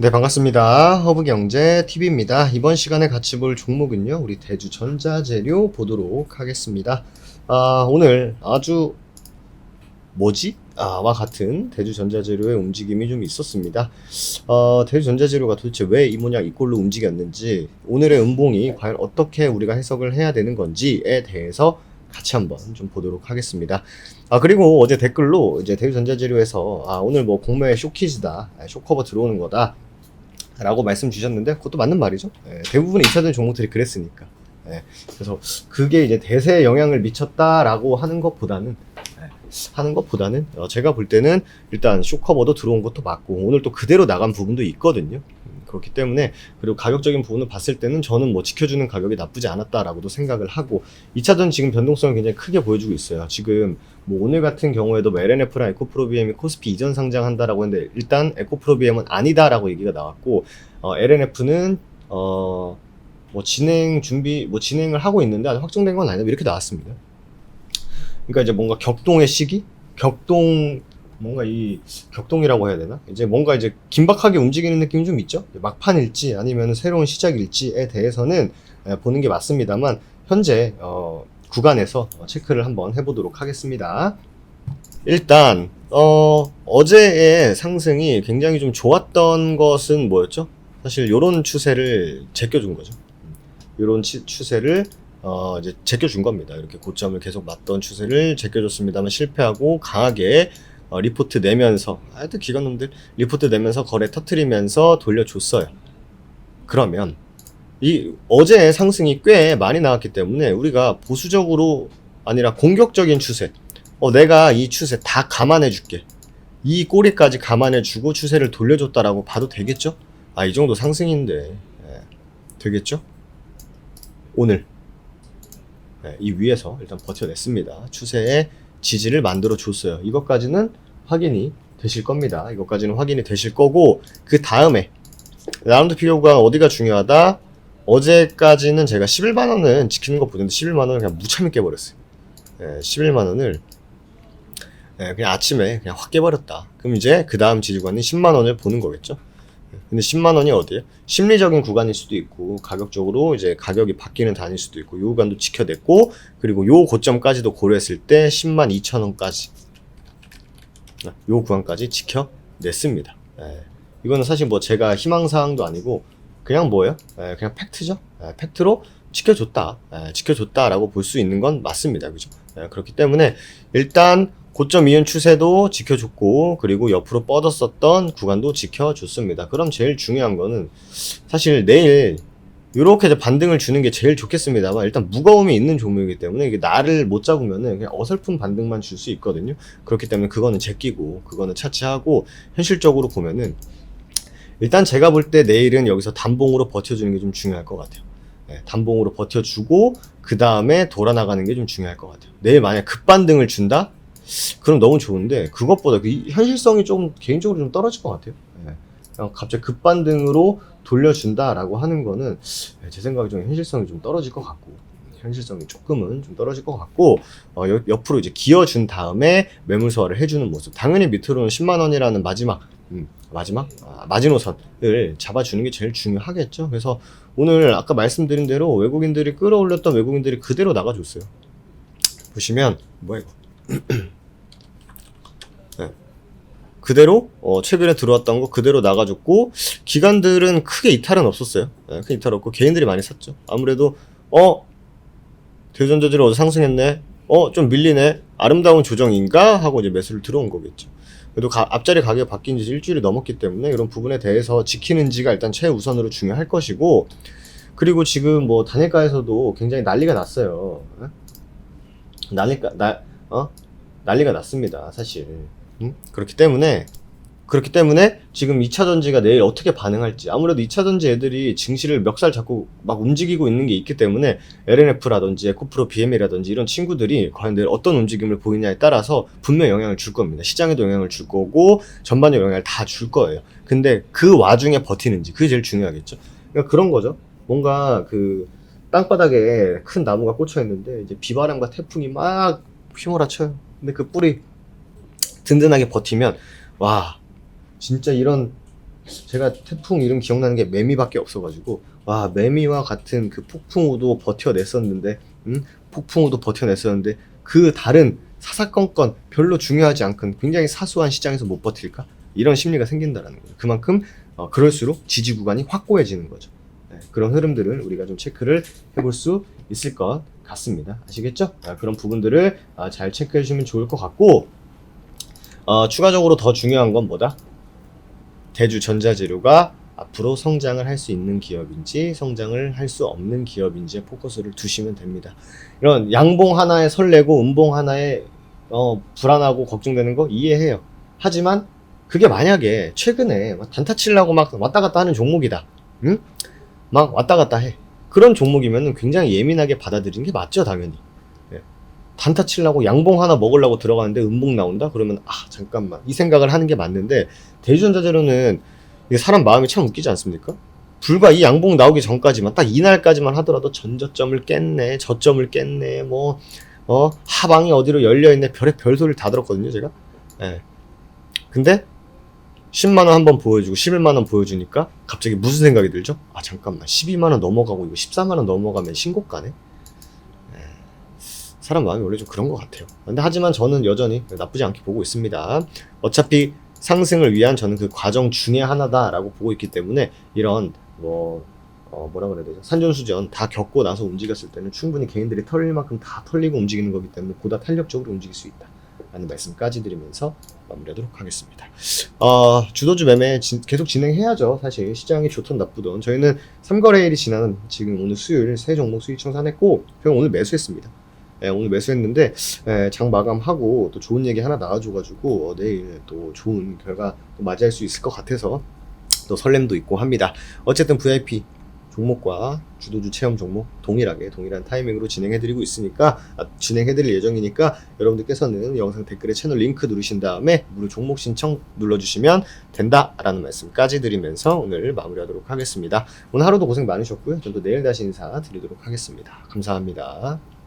네, 반갑습니다. 허브경제 TV입니다. 이번 시간에 같이 볼 종목은요, 우리 대주 전자재료 보도록 하겠습니다. 아, 오늘 아주 뭐지? 아, 와 같은 대주 전자재료의 움직임이 좀 있었습니다. 어, 대주 전자재료가 도대체 왜 이 모양 이 꼴로 움직였는지, 오늘의 음봉이 과연 어떻게 우리가 해석을 해야 되는 건지에 대해서 같이 한번 좀 보도록 하겠습니다. 아, 그리고 어제 댓글로 이제 대주 전자재료에서 아, 오늘 뭐 공매의 쇼키즈다, 아, 쇼커버 들어오는 거다. 라고 말씀 주셨는데 그것도 맞는 말이죠. 예, 대부분의 2차전 종목들이 그랬으니까. 예, 그래서 그게 이제 대세에 영향을 미쳤다라고 하는 것보다는 예, 하는 것보다는 어, 제가 볼 때는 일단 쇼커버도 들어온 것도 맞고 오늘 또 그대로 나간 부분도 있거든요. 음, 그렇기 때문에 그리고 가격적인 부분을 봤을 때는 저는 뭐 지켜주는 가격이 나쁘지 않았다라고도 생각을 하고 2차전 지금 변동성을 굉장히 크게 보여주고 있어요. 지금 뭐 오늘 같은 경우에도 뭐 LNF랑 에코프로비엠이 코스피 이전 상장한다라고 했는데 일단 에코프로비엠은 아니다라고 얘기가 나왔고 어, LNF는 어, 뭐 진행 준비 뭐 진행을 하고 있는데 아직 확정된 건 아니다 이렇게 나왔습니다. 그러니까 이제 뭔가 격동의 시기, 격동 뭔가 이 격동이라고 해야 되나? 이제 뭔가 이제 긴박하게 움직이는 느낌이 좀 있죠. 막판일지 아니면 새로운 시작일지에 대해서는 예, 보는 게 맞습니다만 현재 어, 구간에서 체크를 한번 해보도록 하겠습니다. 일단 어, 어제의 상승이 굉장히 좀 좋았던 것은 뭐였죠? 사실 이런 추세를 제껴준 거죠. 이런 추세를 어, 이제 제껴준 겁니다. 이렇게 고점을 계속 맞던 추세를 제껴줬습니다만 실패하고 강하게 어, 리포트 내면서 하여튼 기관놈들 리포트 내면서 거래 터트리면서 돌려줬어요. 그러면 이 어제의 상승이 꽤 많이 나왔기 때문에 우리가 보수적으로 아니라 공격적인 추세 어 내가 이 추세 다 감안해 줄게 이 꼬리까지 감안해 주고 추세를 돌려줬다라고 봐도 되겠죠? 아 이 정도 상승인데 예, 되겠죠? 오늘 예, 이 위에서 일단 버텨냈습니다 추세의 지지를 만들어 줬어요 이것까지는 확인이 되실 겁니다 이것까지는 확인이 되실 거고 그 다음에 라운드 피오가 어디가 중요하다 어제까지는 제가 11만 원은 지키는 것 보는데 11만 원을 그냥 무참히 깨버렸어요. 예, 11만 원을 예, 그냥 아침에 그냥 확 깨버렸다. 그럼 이제 그 다음 지지관은 10만 원을 보는 거겠죠. 예, 근데 10만 원이 어디에요? 심리적인 구간일 수도 있고 가격적으로 이제 가격이 바뀌는 단일 수도 있고 요 구간도 지켜냈고 그리고 요 고점까지도 고려했을 때 10만 2천 원까지 요 구간까지 지켜냈습니다. 예, 이거는 사실 뭐 제가 희망사항도 아니고 그냥 뭐예요? 예, 그냥 팩트죠. 예, 팩트로 지켜줬다. 예, 지켜줬다라고 볼 수 있는 건 맞습니다. 그죠? 예, 그렇기 때문에 일단 고점 이은 추세도 지켜줬고 그리고 옆으로 뻗었었던 구간도 지켜줬습니다. 그럼 제일 중요한 거는 사실 내일 이렇게 반등을 주는 게 제일 좋겠습니다만 일단 무거움이 있는 종목이기 때문에 이게 나를 못 잡으면은 그냥 어설픈 반등만 줄 수 있거든요. 그렇기 때문에 그거는 제끼고 그거는 차치하고 현실적으로 보면은 일단 제가 볼 때 내일은 여기서 단봉으로 버텨주는 게 좀 중요할 것 같아요. 네, 단봉으로 버텨주고 그 다음에 돌아나가는 게 좀 중요할 것 같아요. 내일 만약 급반등을 준다? 그럼 너무 좋은데 그것보다 그 현실성이 좀 개인적으로 좀 떨어질 것 같아요. 네, 그냥 갑자기 급반등으로 돌려준다라고 하는 거는 네, 제 생각에 좀 현실성이 좀 떨어질 것 같고 현실성이 조금은 좀 떨어질 것 같고 어, 옆, 옆으로 이제 기어준 다음에 매물 소화를 해주는 모습 당연히 밑으로는 10만 원이라는 마지막 음, 마지막 아, 마지노선을 잡아주는 게 제일 중요하겠죠. 그래서 오늘 아까 말씀드린 대로 외국인들이 끌어올렸던 외국인들이 그대로 나가줬어요. 보시면 뭐야 이거? 네. 그대로 어, 최근에 들어왔던 거 그대로 나가줬고 기관들은 크게 이탈은 없었어요. 네, 큰 이탈 없고 개인들이 많이 샀죠. 아무래도 어 대전자들이 어제 상승했네. 어 좀 밀리네. 아름다운 조정인가 하고 이제 매수를 들어온 거겠죠. 그래도 가, 앞자리 가격 바뀐 지 일주일이 넘었기 때문에 이런 부분에 대해서 지키는지가 일단 최우선으로 중요할 것이고 그리고 지금 뭐 단일가에서도 굉장히 난리가 났어요. 어? 난리가 나 어? 난리가 났습니다. 사실. 음? 그렇기 때문에 그렇기 때문에 지금 2차 전지가 내일 어떻게 반응할지 아무래도 2차 전지 애들이 증시를 멱살 잡고 막 움직이고 있는 게 있기 때문에 LNF라든지 에코프로 BM이라든지 이런 친구들이 과연 내일 어떤 움직임을 보이냐에 따라서 분명 영향을 줄 겁니다. 시장에도 영향을 줄 거고 전반적 영향을 다 줄 거예요. 근데 그 와중에 버티는지 그게 제일 중요하겠죠. 그러니까 그런 거죠. 뭔가 그 땅바닥에 큰 나무가 꽂혀 있는데 이제 비바람과 태풍이 막 휘몰아쳐요. 근데 그 뿌리 든든하게 버티면 와 진짜 이런 제가 태풍 이름 기억나는 게 매미밖에 없어가지고 와 매미와 같은 그 폭풍우도 버텨냈었는데 음? 폭풍우도 버텨냈었는데 그 다른 사사건건 별로 중요하지 않건 굉장히 사소한 시장에서 못 버틸까 이런 심리가 생긴다라는 거예요. 그만큼 어, 그럴수록 지지 구간이 확고해지는 거죠. 네, 그런 흐름들을 우리가 좀 체크를 해볼 수 있을 것 같습니다. 아시겠죠? 아, 그런 부분들을 아, 잘 체크해 주시면 좋을 것 같고 어, 추가적으로 더 중요한 건 뭐다? 대주 전자재료가 앞으로 성장을 할 수 있는 기업인지 성장을 할 수 없는 기업인지에 포커스를 두시면 됩니다. 이런 양봉 하나에 설레고 음봉 하나에 어, 불안하고 걱정되는 거 이해해요. 하지만 그게 만약에 최근에 막 단타 치려고 막 왔다 갔다 하는 종목이다. 응? 막 왔다 갔다 해. 그런 종목이면 굉장히 예민하게 받아들이는 게 맞죠, 당연히. 예. 단타 치려고 양봉 하나 먹으려고 들어가는데 음봉 나온다? 그러면 아, 잠깐만. 이 생각을 하는 게 맞는데 대주전자재료는 이게 사람 마음이 참 웃기지 않습니까? 불과 이 양봉 나오기 전까지만 딱 이날까지만 하더라도 전저점을 깼네, 저점을 깼네, 뭐 어, 하방이 어디로 열려 있네, 별의 별소리를 다 들었거든요, 제가. 예. 근데 10만 원 한번 보여주고 11만 원 보여주니까 갑자기 무슨 생각이 들죠? 아 잠깐만 12만 원 넘어가고 이거 14만 원 넘어가면 신고가네. 예. 사람 마음이 원래 좀 그런 것 같아요. 근데 하지만 저는 여전히 나쁘지 않게 보고 있습니다. 어차피 상승을 위한 저는 그 과정 중에 하나다라고 보고 있기 때문에 이런 뭐 어, 뭐라 그래야 되죠? 산전수전 다 겪고 나서 움직였을 때는 충분히 개인들이 털릴 만큼 다 털리고 움직이는 거기 때문에 보다 탄력적으로 움직일 수 있다. 라는 말씀까지 드리면서 마무리하도록 하겠습니다. 어, 주도주 매매 진- 계속 진행해야죠. 사실 시장이 좋든 나쁘든 저희는 3거래일이 지나는 지금 오늘 수요일 세 종목 수익 청산했고 저희 오늘 매수했습니다. 예, 오늘 매수했는데 예, 장 마감하고 또 좋은 얘기 하나 나와줘가지고 어, 내일 또 좋은 결과 또 맞이할 수 있을 것 같아서 또 설렘도 있고 합니다. 어쨌든 VIP 종목과 주도주 체험 종목 동일하게 동일한 타이밍으로 진행해드리고 있으니까 아, 진행해드릴 예정이니까 여러분들께서는 영상 댓글에 채널 링크 누르신 다음에 무료 종목 신청 눌러주시면 된다라는 말씀까지 드리면서 오늘 마무리하도록 하겠습니다. 오늘 하루도 고생 많으셨고요. 저도 내일 다시 인사 드리도록 하겠습니다. 감사합니다.